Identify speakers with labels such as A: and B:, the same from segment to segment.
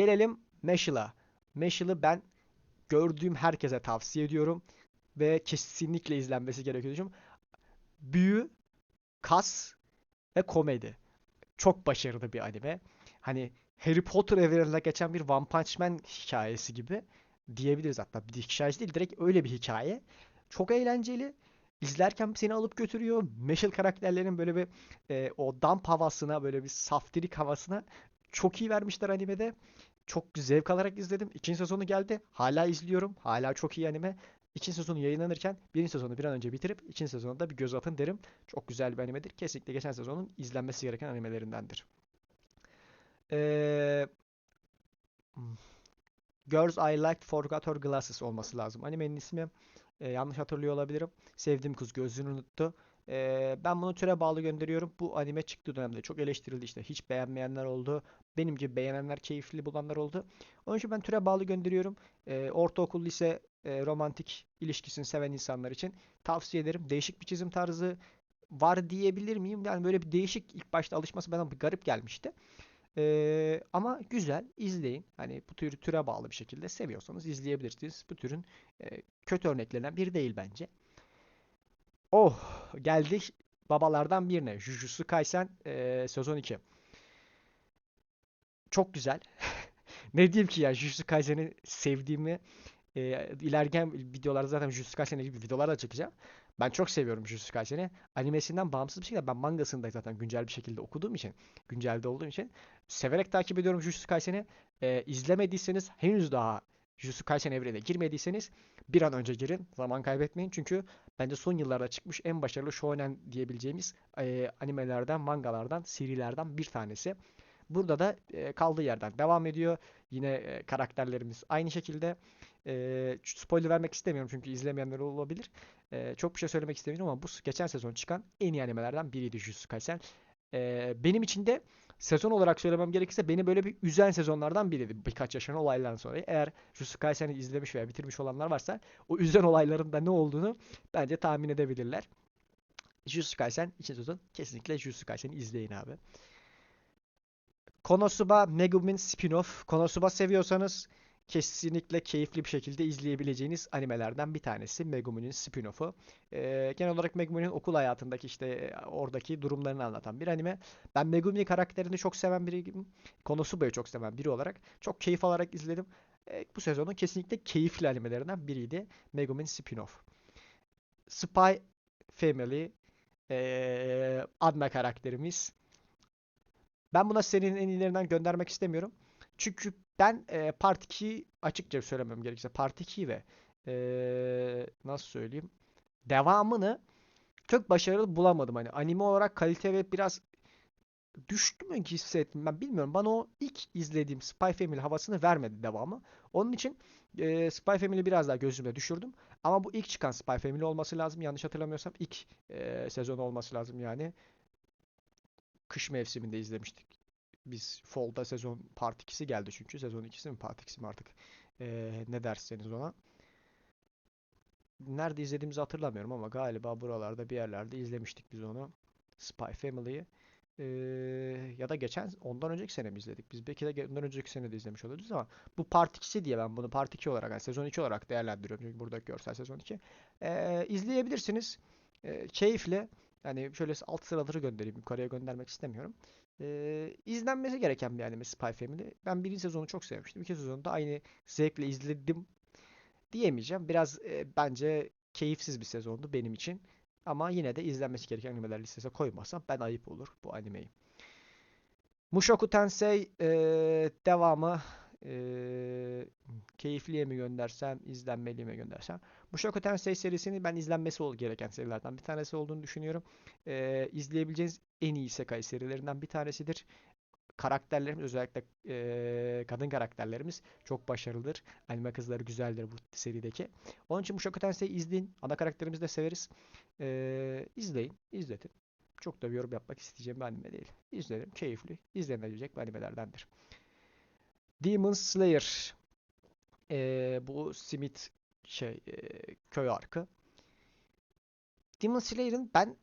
A: Gelelim Meshul'a. Meshul'ı ben gördüğüm herkese tavsiye ediyorum. Ve kesinlikle izlenmesi gerekiyor düşünüyorum. Büyü, kas ve komedi. Çok başarılı bir anime. Hani Harry Potter evreninde geçen bir One Punch Man hikayesi gibi diyebiliriz hatta. Bir hikayesi değil direkt öyle bir hikaye. Çok eğlenceli. İzlerken seni alıp götürüyor. Meşal karakterlerin böyle bir e, o damp havasına böyle bir saftirik havasına çok iyi vermişler animede. Çok zevk alarak izledim. İkinci sezonu geldi. Hala izliyorum. Hala çok iyi anime. İkinci sezonu yayınlanırken birinci sezonu bir an önce bitirip ikinci sezona da bir göz atın derim. Çok güzel bir animedir. Kesinlikle geçen sezonun izlenmesi gereken animelerindendir. Ee, Girls I Liked Forgot Her Glasses olması lazım. Animenin ismi e, yanlış hatırlıyor olabilirim. Sevdiğim kız gözünü unuttu. E, ben bunu türe bağlı gönderiyorum. Bu anime çıktığı dönemde çok eleştirildi işte. Hiç beğenmeyenler oldu. Benim gibi beğenenler, keyifli bulanlar oldu. Onun için ben türe bağlı gönderiyorum. E, ortaokul, lise e, romantik ilişkisini seven insanlar için tavsiye ederim. Değişik bir çizim tarzı var diyebilir miyim? Yani böyle bir değişik ilk başta alışması bana bir garip gelmişti. Ee, ama güzel izleyin. Hani bu tür türe bağlı bir şekilde seviyorsanız izleyebilirsiniz. Bu türün e, kötü örneklerinden biri değil bence. Oh geldik babalardan birine. Jujutsu Kaisen e, sezon 2. Çok güzel. Ne diyeyim ki ya Jujutsu Kaisen'i sevdiğimi e, ilerleyen videolarda zaten Jujutsu Kaisen'le ilgili videolar da çekeceğim. Ben çok seviyorum Jujutsu Kaisen'i. Animesinden bağımsız bir şekilde ben mangasını da zaten güncel bir şekilde okuduğum için, güncelde olduğum için severek takip ediyorum Jujutsu Kaisen'i. E, izlemediyseniz henüz daha Jujutsu Kaisen evrenine girmediyseniz bir an önce girin. Zaman kaybetmeyin. Çünkü bence son yıllarda çıkmış en başarılı shonen diyebileceğimiz e, animelerden, mangalardan, serilerden bir tanesi. Burada da e, kaldığı yerden devam ediyor. Yine e, karakterlerimiz aynı şekilde. E, spoiler vermek istemiyorum çünkü izlemeyenler olabilir. E, çok bir şey söylemek istemiyorum ama bu geçen sezon çıkan en iyi animelerden biriydi Jujutsu Kaisen. E, benim için de sezon olarak söylemem gerekirse beni böyle bir üzen sezonlardan biriydi birkaç yaşanan olaylardan sonra. Eğer Jujutsu Kaisen'i izlemiş veya bitirmiş olanlar varsa o üzen olayların da ne olduğunu bence tahmin edebilirler. Jujutsu Kaisen için sezon kesinlikle Jujutsu Kaisen'i izleyin abi. Konosuba Megumin spin-off. Konosuba seviyorsanız kesinlikle keyifli bir şekilde izleyebileceğiniz animelerden bir tanesi Megumi'nin spin-off'u. Ee, genel olarak Megumi'nin okul hayatındaki işte oradaki durumlarını anlatan bir anime. Ben Megumi karakterini çok seven biriyim. Konosuba'yı çok seven biri olarak çok keyif alarak izledim. Ee, bu sezonun kesinlikle keyifli animelerinden biriydi Megumin spin-off. Spy Family ee, Adme karakterimiz. Ben buna serinin en iyilerinden göndermek istemiyorum. Çünkü ben e, Part 2'yi açıkça söylemem gerekirse Part 2 ve e, nasıl söyleyeyim devamını çok başarılı bulamadım. Hani anime olarak kalite ve biraz düştü mü ki hissettim ben bilmiyorum. Bana o ilk izlediğim Spy Family havasını vermedi devamı. Onun için e, Spy Family biraz daha gözüme düşürdüm. Ama bu ilk çıkan Spy Family olması lazım. Yanlış hatırlamıyorsam ilk e, sezon olması lazım yani. Kış mevsiminde izlemiştik. Biz Fall'da sezon part 2'si geldi çünkü. Sezon 2'si mi part 2'si mi artık ee, ne derseniz ona. Nerede izlediğimizi hatırlamıyorum ama galiba buralarda bir yerlerde izlemiştik biz onu. Spy Family'yi. Ee, ya da geçen ondan önceki sene mi izledik? Biz belki de ondan önceki sene de izlemiş olabiliriz ama bu part 2'si diye ben bunu part 2 olarak yani sezon 2 olarak değerlendiriyorum. Çünkü buradaki görsel sezon 2. Ee, izleyebilirsiniz. Ee, keyifle. Yani şöyle alt sıraları göndereyim. Yukarıya göndermek istemiyorum. Ee, izlenmesi gereken bir anime Spy Family. Ben birinci sezonu çok sevmiştim. İkinci sezonu da aynı zevkle izledim diyemeyeceğim. Biraz e, bence keyifsiz bir sezondu benim için. Ama yine de izlenmesi gereken animeler listesine koymazsam ben ayıp olur bu animeyi. Mushoku Tensei e, devamı e, keyifliye mi göndersem, izlenmeliye mi göndersem. Mushoku Tensei serisini ben izlenmesi gereken serilerden bir tanesi olduğunu düşünüyorum. E, izleyebileceğiniz en iyi isekai serilerinden bir tanesidir. Karakterlerimiz özellikle e, kadın karakterlerimiz çok başarılıdır. Anime kızları güzeldir bu serideki. Onun için Mushoku Tensei'yi izleyin. Ana karakterimizi de severiz. E, izleyin, izletin. Çok da bir yorum yapmak isteyeceğim bir anime değil. İzledim, keyifli, izlenebilecek bir animelerdendir. Demon Slayer. E, bu Smith şey e, köy arkı. Demon Slayer'ın ben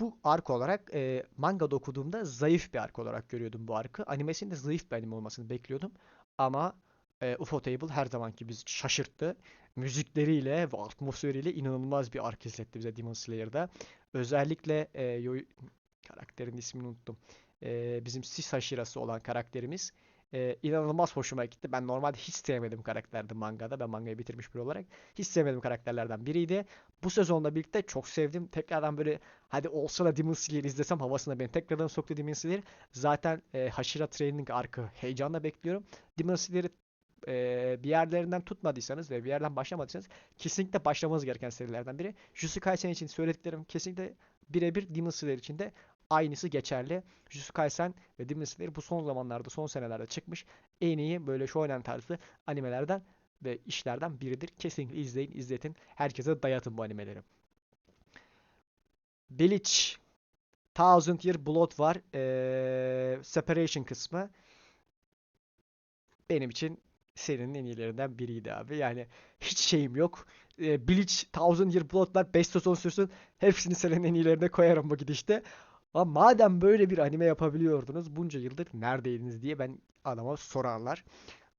A: bu ark olarak e, mangada okuduğumda zayıf bir ark olarak görüyordum bu arkı. Animesinin de zayıf bir anime olmasını bekliyordum. Ama e, Ufotable her zamanki bizi şaşırttı. Müzikleriyle ve atmosferiyle inanılmaz bir ark izletti bize Demon Slayer'da. Özellikle e, Yo- karakterin ismini unuttum. E, bizim Sis Hashira'sı olan karakterimiz e, inanılmaz hoşuma gitti. Ben normalde hiç sevmedim karakterdi mangada. Ben mangayı bitirmiş biri olarak. Hiç sevmediğim karakterlerden biriydi. Bu sezonla birlikte çok sevdim. Tekrardan böyle hadi olsa da Demon Slayer izlesem havasına beni tekrardan soktu Demon Slayer. Zaten e, Hashira Training arkı heyecanla bekliyorum. Demon Slayer'ı e, bir yerlerinden tutmadıysanız ve bir yerden başlamadıysanız kesinlikle başlamanız gereken serilerden biri. Jujutsu Kaisen için söylediklerim kesinlikle birebir Demon Slayer için de aynısı geçerli. Jujutsu Kaisen ve Demon Slayer bu son zamanlarda, son senelerde çıkmış en iyi böyle shonen tarzı animelerden ve işlerden biridir. Kesinlikle izleyin, izletin. Herkese dayatın bu animeleri. Bleach Thousand Year Blood var. Ee, Separation kısmı. Benim için serinin en iyilerinden biriydi abi. Yani hiç şeyim yok. Ee, Bleach Thousand Year Blood var. 5 sezon sürsün. Hepsini serinin en iyilerine koyarım bu gidişte. Ama madem böyle bir anime yapabiliyordunuz bunca yıldır neredeydiniz diye ben adama sorarlar.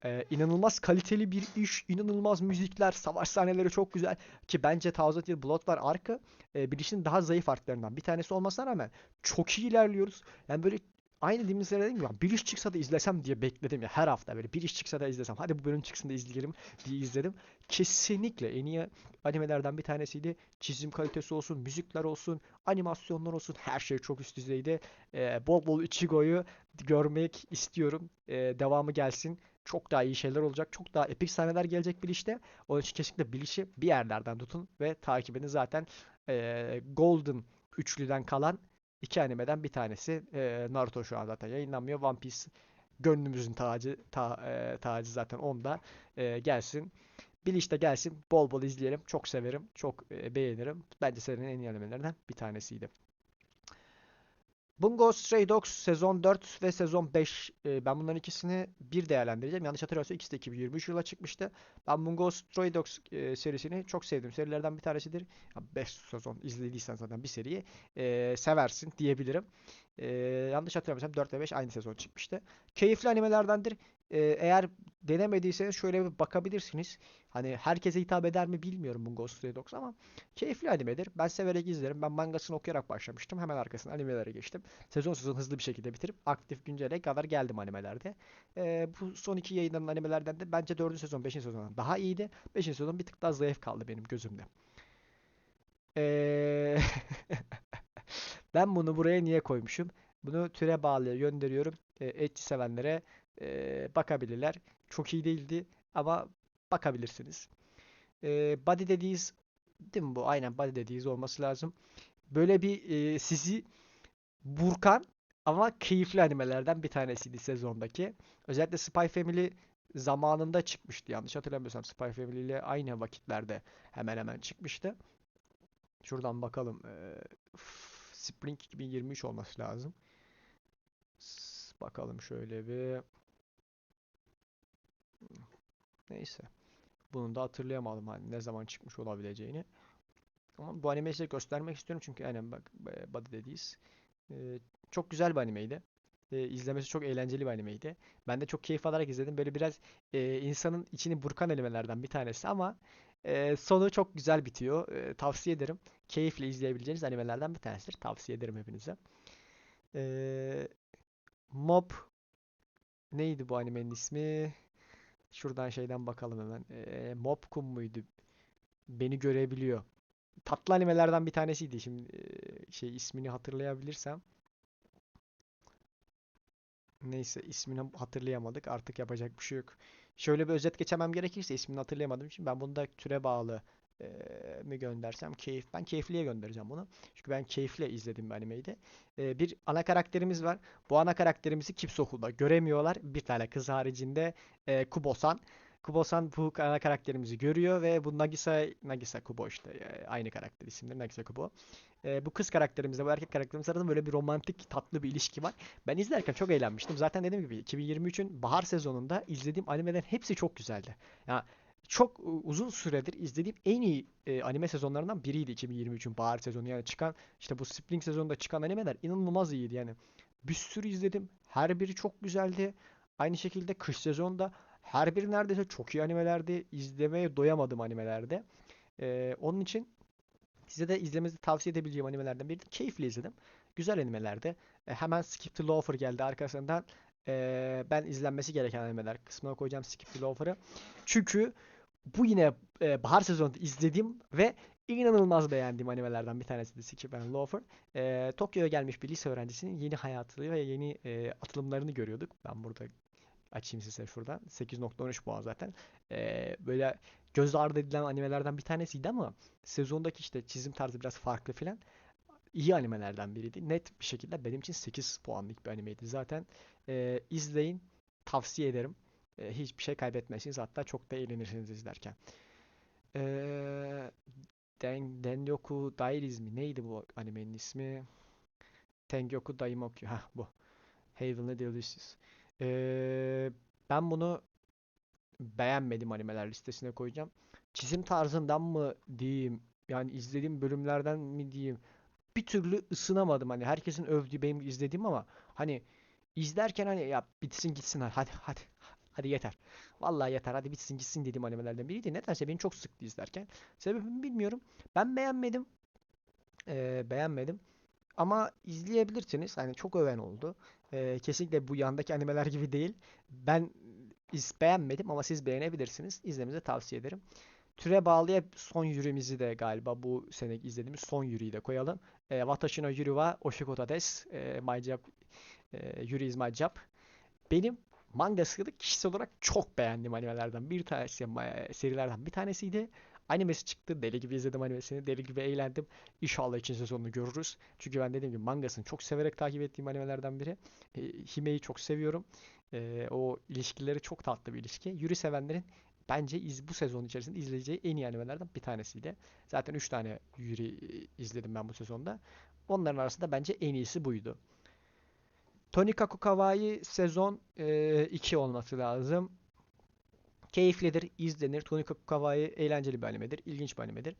A: Ee, inanılmaz kaliteli bir iş, inanılmaz müzikler, savaş sahneleri çok güzel. Ki bence Thousand Year Blood var arka. E, Bleach'in daha zayıf arkalarından bir tanesi olmasına rağmen çok iyi ilerliyoruz. Yani böyle aynı Demon Slayer dediğim gibi bir iş çıksa da izlesem diye bekledim ya her hafta böyle bir iş çıksa da izlesem. Hadi bu bölüm çıksın da izleyelim diye izledim. Kesinlikle en iyi animelerden bir tanesiydi. Çizim kalitesi olsun, müzikler olsun, animasyonlar olsun her şey çok üst düzeyde. E, bol bol Ichigo'yu görmek istiyorum. E, devamı gelsin. Çok daha iyi şeyler olacak. Çok daha epik sahneler gelecek bir işte. Onun için kesinlikle Bleach'i bir yerlerden tutun ve takip edin. Zaten e, Golden üçlüden kalan iki animeden bir tanesi. E, Naruto şu an zaten yayınlanmıyor. One Piece gönlümüzün tacı ta, e, tacı zaten onda. E, gelsin. Bleach de gelsin. Bol bol izleyelim. Çok severim. Çok e, beğenirim. Bence serinin en iyi animelerinden bir tanesiydi. Bungo Stray Dogs sezon 4 ve sezon 5 e, ben bunların ikisini bir değerlendireceğim. Yanlış hatırlamıyorsam ikisi de 2023 yıla çıkmıştı. Ben Bungo Stray Dogs e, serisini çok sevdim. Serilerden bir tanesidir. 5 sezon izlediysen zaten bir seriyi e, seversin diyebilirim. E, yanlış hatırlamıyorsam 4 ve 5 aynı sezon çıkmıştı. Keyifli animelerdendir. Eğer denemediyseniz şöyle bir bakabilirsiniz. Hani herkese hitap eder mi bilmiyorum Bungo Stray Dogs ama keyifli animedir. Ben severek izlerim. Ben mangasını okuyarak başlamıştım. Hemen arkasına animelere geçtim. Sezon sezon hızlı bir şekilde bitirip aktif güncele kadar geldim animelerde. Ee, bu son iki yayınlanan animelerden de bence 4. sezon 5. sezondan daha iyiydi. 5. sezon bir tık daha zayıf kaldı benim gözümde. Ee... ben bunu buraya niye koymuşum? Bunu türe bağlı gönderiyorum. E, etçi sevenlere e, bakabilirler. Çok iyi değildi ama bakabilirsiniz. E, Body dediğiniz değil mi bu? Aynen Body dediğiniz olması lazım. Böyle bir e, sizi burkan ama keyifli animelerden bir tanesiydi sezondaki. Özellikle Spy Family zamanında çıkmıştı yanlış hatırlamıyorsam Spy Family ile aynı vakitlerde hemen hemen çıkmıştı. Şuradan bakalım. Spring 2023 olması lazım. Bakalım şöyle bir. Neyse. Bunu da hatırlayamadım hani ne zaman çıkmış olabileceğini. Ama bu animeyi size göstermek istiyorum çünkü aynen bak e, Body dediğiz. Ee, çok güzel bir animeydi. Ee, izlemesi çok eğlenceli bir animeydi. Ben de çok keyif alarak izledim. Böyle biraz e, insanın içini burkan animelerden bir tanesi ama e, sonu çok güzel bitiyor. E, tavsiye ederim. Keyifle izleyebileceğiniz animelerden bir tanesidir. Tavsiye ederim hepinize. Ee, Mob neydi bu animenin ismi? Şuradan şeyden bakalım hemen. Ee, Mobkun muydu? Beni görebiliyor. Tatlı animelerden bir tanesiydi. Şimdi e, şey ismini hatırlayabilirsem. Neyse ismini hatırlayamadık. Artık yapacak bir şey yok. Şöyle bir özet geçemem gerekirse ismini hatırlayamadığım için ben bunu da türe bağlı e, mi göndersem keyif. Ben keyifliye göndereceğim bunu. Çünkü ben keyifle izledim animeyi de. E, bir ana karakterimiz var. Bu ana karakterimizi Kipsoku'da göremiyorlar. Bir tane kız haricinde e, Kubo-san. Kubo-san bu ana karakterimizi görüyor ve bu Nagisa Nagisa Kubo işte aynı karakter isimleri Nagisa Kubo. E, bu kız karakterimizle bu erkek karakterimiz arasında böyle bir romantik tatlı bir ilişki var. Ben izlerken çok eğlenmiştim. Zaten dediğim gibi 2023'ün bahar sezonunda izlediğim animelerin hepsi çok güzeldi. Ya çok e, uzun süredir izlediğim en iyi e, anime sezonlarından biriydi 2023'ün bahar sezonu. Yani çıkan işte bu Spring sezonunda çıkan animeler inanılmaz iyiydi yani. Bir sürü izledim. Her biri çok güzeldi. Aynı şekilde kış sezonda her biri neredeyse çok iyi animelerdi. İzlemeye doyamadım animelerde. E, onun için size de izlemenizi tavsiye edebileceğim animelerden biri. Keyifli izledim. Güzel animelerdi. E, hemen Skip the Loafer geldi arkasından. E, ben izlenmesi gereken animeler kısmına koyacağım Skip the Loafer'ı. Çünkü bu yine e, bahar sezonunda izlediğim ve inanılmaz beğendiğim animelerden bir tanesi de Skip and Loafer. E, Tokyo'ya gelmiş bir lise öğrencisinin yeni hayatı ve yeni e, atılımlarını görüyorduk. Ben burada açayım size şuradan. 8.13 puan zaten. E, böyle göz ardı edilen animelerden bir tanesiydi ama sezondaki işte çizim tarzı biraz farklı filan. İyi animelerden biriydi. Net bir şekilde benim için 8 puanlık bir animeydi. Zaten e, izleyin. Tavsiye ederim. E, hiçbir şey kaybetmezsiniz. Hatta çok da eğlenirsiniz izlerken. E, Den, Denyoku Diaries mi? Neydi bu animenin ismi? Tengyoku Daimoku. Hah bu. Heavenly Delicious. E, ben bunu beğenmedim animeler listesine koyacağım. Çizim tarzından mı diyeyim? Yani izlediğim bölümlerden mi diyeyim? Bir türlü ısınamadım. Hani herkesin övdüğü benim izlediğim ama hani izlerken hani ya bitsin gitsin hadi hadi hadi yeter. Vallahi yeter hadi bitsin gitsin dediğim animelerden biriydi. Nedense beni çok sıktı izlerken. Sebebini bilmiyorum. Ben beğenmedim. Ee, beğenmedim. Ama izleyebilirsiniz. Hani çok öven oldu. Ee, kesinlikle bu yandaki animeler gibi değil. Ben iz beğenmedim ama siz beğenebilirsiniz. İzlemenizi tavsiye ederim. Türe bağlıya son yürümüzü de galiba bu sene izlediğimiz son yürüyü de koyalım. E, Watashi no yuru wa oshikoto desu. E, my job, e, yuri is my job. Benim mangasını kişisel olarak çok beğendiğim animelerden bir tanesi, serilerden bir tanesiydi. Animesi çıktı. Deli gibi izledim animesini. Deli gibi eğlendim. İnşallah ikinci sezonunu görürüz. Çünkü ben dediğim gibi mangasını çok severek takip ettiğim animelerden biri. E, Hime'yi çok seviyorum. E, o ilişkileri çok tatlı bir ilişki. Yuri sevenlerin bence iz, bu sezon içerisinde izleyeceği en iyi animelerden bir tanesiydi. Zaten 3 tane Yuri e, izledim ben bu sezonda. Onların arasında bence en iyisi buydu. Tonikaku Kawaii sezon 2 olması lazım. Keyiflidir, izlenir. Tonikaku Kawaii eğlenceli bir animedir, ilginç bir animedir.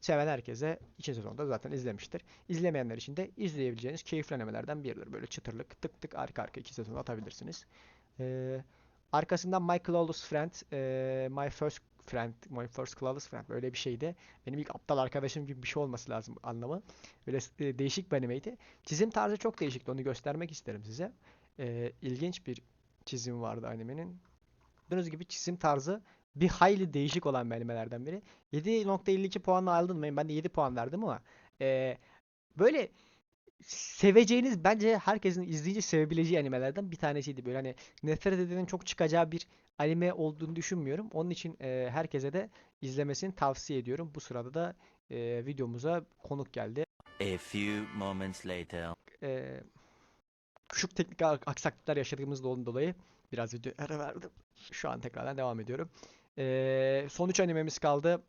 A: Seven herkese ikinci sezonda zaten izlemiştir. İzlemeyenler için de izleyebileceğiniz keyifli animelerden biridir. Böyle çıtırlık tık tık arka arka iki sezon atabilirsiniz. Ee, arkasından My Clawless Friend, e, My First Friend, My First Clawless Friend böyle bir şeydi. Benim ilk aptal arkadaşım gibi bir şey olması lazım anlamı. Böyle e, değişik bir animeydi. Çizim tarzı çok değişikti. Onu göstermek isterim size. Ee, ilginç bir çizim vardı animenin. Gördüğünüz gibi çizim tarzı bir hayli değişik olan bir animelerden biri. 7.52 puanla aldırmayın. Ben de 7 puan verdim ama e, böyle seveceğiniz bence herkesin izleyince sevebileceği animelerden bir tanesiydi. Böyle hani nefret edenin çok çıkacağı bir anime olduğunu düşünmüyorum. Onun için e, herkese de izlemesini tavsiye ediyorum. Bu sırada da e, videomuza konuk geldi.
B: A few moments later.
A: E, küçük teknik ak- aksaklıklar yaşadığımızdan dolayı biraz video ara verdim. Şu an tekrardan devam ediyorum. E, son 3 animemiz kaldı.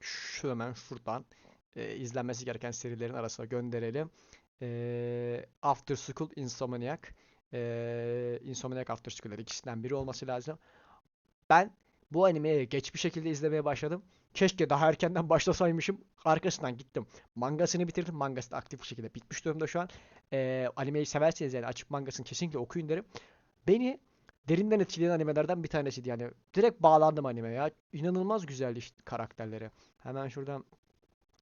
A: Şu hemen şuradan e, izlenmesi gereken serilerin arasına gönderelim. E, After School Insomniac. E, Insomniac After School'ler ikisinden biri olması lazım. Ben bu animeyi geç bir şekilde izlemeye başladım. Keşke daha erkenden başlasaymışım. Arkasından gittim. Mangasını bitirdim. Mangası da aktif bir şekilde bitmiş durumda şu an. E, animeyi severseniz yani açıp mangasını kesinlikle okuyun derim. Beni derinden etkileyen animelerden bir tanesiydi yani. Direkt bağlandım animeye ya. İnanılmaz güzeldi karakterleri. Hemen şuradan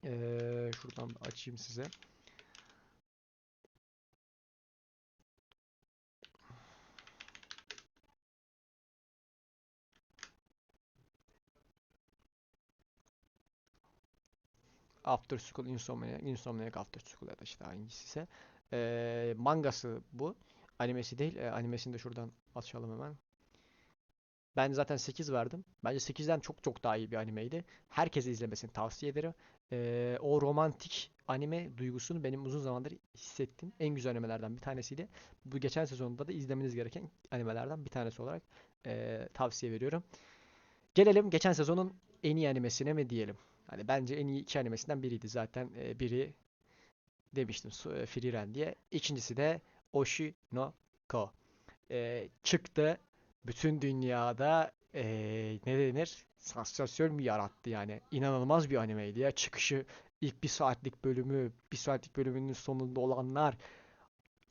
A: eee, şuradan açayım size. After School Insomniac, Insomniac After School ya da işte hangisi ise. Eee, mangası bu. Animesi değil. E, animesini de şuradan açalım hemen. Ben zaten 8 verdim. Bence 8'den çok çok daha iyi bir animeydi. Herkese izlemesini tavsiye ederim. Ee, o romantik anime duygusunu benim uzun zamandır hissettiğim en güzel animelerden bir tanesiydi. Bu geçen sezonda da izlemeniz gereken animelerden bir tanesi olarak ee, tavsiye veriyorum. Gelelim geçen sezonun en iyi animesine mi diyelim. Hani bence en iyi iki animesinden biriydi zaten. Ee, biri demiştim e, Frieren diye. İkincisi de Oshi no Ko. Ee, çıktı. Bütün dünyada eee, ne denir? Sansasyon yarattı yani. İnanılmaz bir animeydi ya. Çıkışı ilk bir saatlik bölümü, bir saatlik bölümünün sonunda olanlar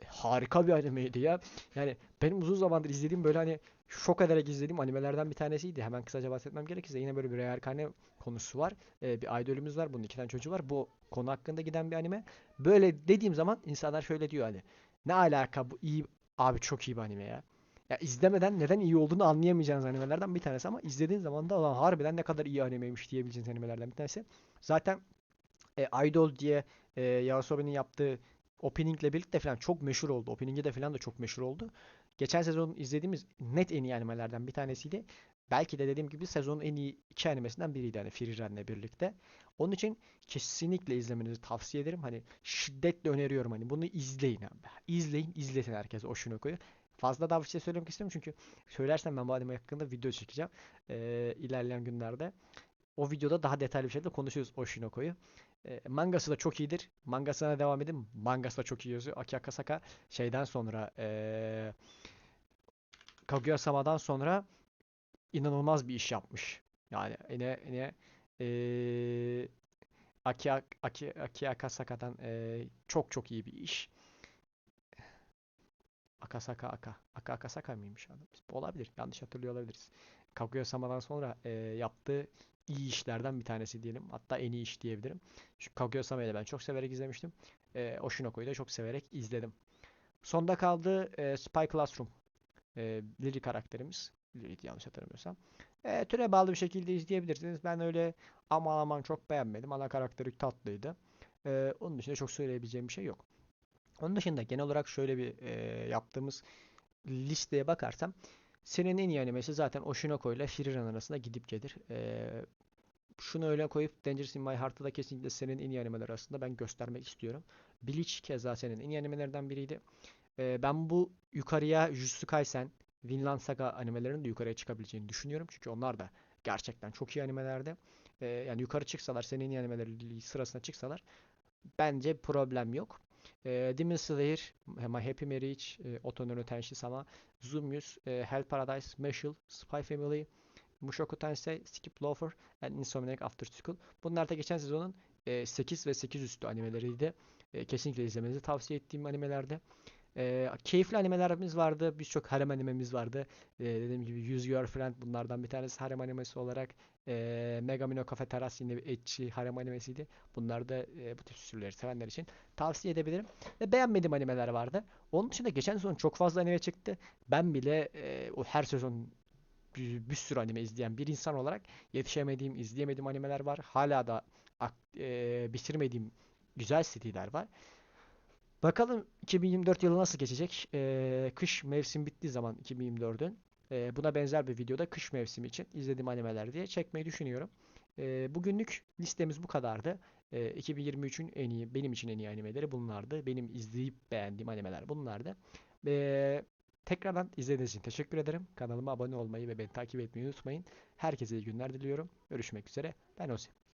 A: harika bir animeydi ya. Yani benim uzun zamandır izlediğim böyle hani şok ederek izlediğim animelerden bir tanesiydi. Hemen kısaca bahsetmem gerekirse yine böyle bir reenkarne konusu var. Ee, bir idolümüz var. Bunun iki tane çocuğu var. Bu konu hakkında giden bir anime. Böyle dediğim zaman insanlar şöyle diyor hani ne alaka bu iyi abi çok iyi bir anime ya. Ya izlemeden neden iyi olduğunu anlayamayacağınız animelerden bir tanesi ama izlediğin zaman da "Ulan harbiden ne kadar iyi animeymiş diyebileceğiniz animelerden bir tanesi. Zaten e, Idol diye e, Yasobe'nin yaptığı openingle birlikte falan çok meşhur oldu. Opening'i de falan da çok meşhur oldu. Geçen sezon izlediğimiz net en iyi animelerden bir tanesiydi. Belki de dediğim gibi sezonun en iyi iki animesinden biriydi hani Friren'le birlikte. Onun için kesinlikle izlemenizi tavsiye ederim. Hani şiddetle öneriyorum hani bunu izleyin abi. İzleyin, izletin herkese Oshinoko'yu. Fazla daha bir şey söylemek istemiyorum çünkü söylersem ben bu anime hakkında video çekeceğim ee, ilerleyen günlerde. O videoda daha detaylı bir şekilde konuşuyoruz Oshinoko'yu. E, mangası da çok iyidir. Mangasına devam edin. Mangası da çok iyi yazıyor. Aki Akasaka şeyden sonra e, Kaguya-sama'dan sonra inanılmaz bir iş yapmış. Yani yine yine e, Aki, Ak- Aki, Aki Akasaka'dan e, çok çok iyi bir iş. Akasaka Aka. Aka Akasaka mıymış adam? Olabilir. Yanlış hatırlıyor olabiliriz. Kaguya-sama'dan sonra e, yaptığı iyi işlerden bir tanesi diyelim. Hatta en iyi iş diyebilirim. Şu Kaguya-sama'yı da ben çok severek izlemiştim. E, Oshinoko'yu da çok severek izledim. Sonda kaldı e, Spy Classroom. E, Lily karakterimiz. Lily'di yanlış hatırlamıyorsam. E, türe bağlı bir şekilde izleyebilirsiniz. Ben öyle aman aman çok beğenmedim. Ana karakteri tatlıydı. E, onun dışında çok söyleyebileceğim bir şey yok. Onun dışında genel olarak şöyle bir e, yaptığımız listeye bakarsam senin en iyi animesi zaten Oshinoko ile Frieren arasında gidip gelir. E, şunu öyle koyup Dangerous in My Heart'ı da kesinlikle senin en iyi animeler arasında ben göstermek istiyorum. Bleach keza senin en iyi animelerden biriydi. E, ben bu yukarıya Jujutsu Kaisen, Vinland Saga animelerinin de yukarıya çıkabileceğini düşünüyorum. Çünkü onlar da gerçekten çok iyi animelerdi. E, yani yukarı çıksalar, senin en iyi animeleri sırasına çıksalar bence problem yok. E, Demon Slayer, Happy Marriage, e, Otono no Tenshi-sama, Zoomius, e, Hell Paradise, Meshul, Spy Family, Mushoku Tensei, Skip Loafer and Insomniac After School. Bunlar da geçen sezonun e, 8 ve 8 üstü animeleriydi. E, kesinlikle izlemenizi tavsiye ettiğim animelerdi. E, keyifli animelerimiz vardı. Birçok harem animemiz vardı. E, dediğim gibi Use Your Friend bunlardan bir tanesi harem animesi olarak. E, Megami no Cafe Terrace yine bir ecchi harem animesiydi. Bunlar da e, bu tip türleri sevenler için tavsiye edebilirim. Ve beğenmediğim animeler vardı. Onun dışında geçen sezon çok fazla anime çıktı. Ben bile e, o her sezon bir, bir sürü anime izleyen bir insan olarak yetişemediğim, izleyemediğim animeler var. Hala da e, bitirmediğim güzel seriler var. Bakalım 2024 yılı nasıl geçecek? E, kış mevsim bittiği zaman 2024'ün e, buna benzer bir videoda kış mevsimi için izlediğim animeler diye çekmeyi düşünüyorum. E, bugünlük listemiz bu kadardı. E, 2023'ün en iyi, benim için en iyi animeleri bunlardı. Benim izleyip beğendiğim animeler bunlardı. E, Tekrardan izlediğiniz için teşekkür ederim. Kanalıma abone olmayı ve beni takip etmeyi unutmayın. Herkese iyi günler diliyorum. Görüşmek üzere. Ben Ozi.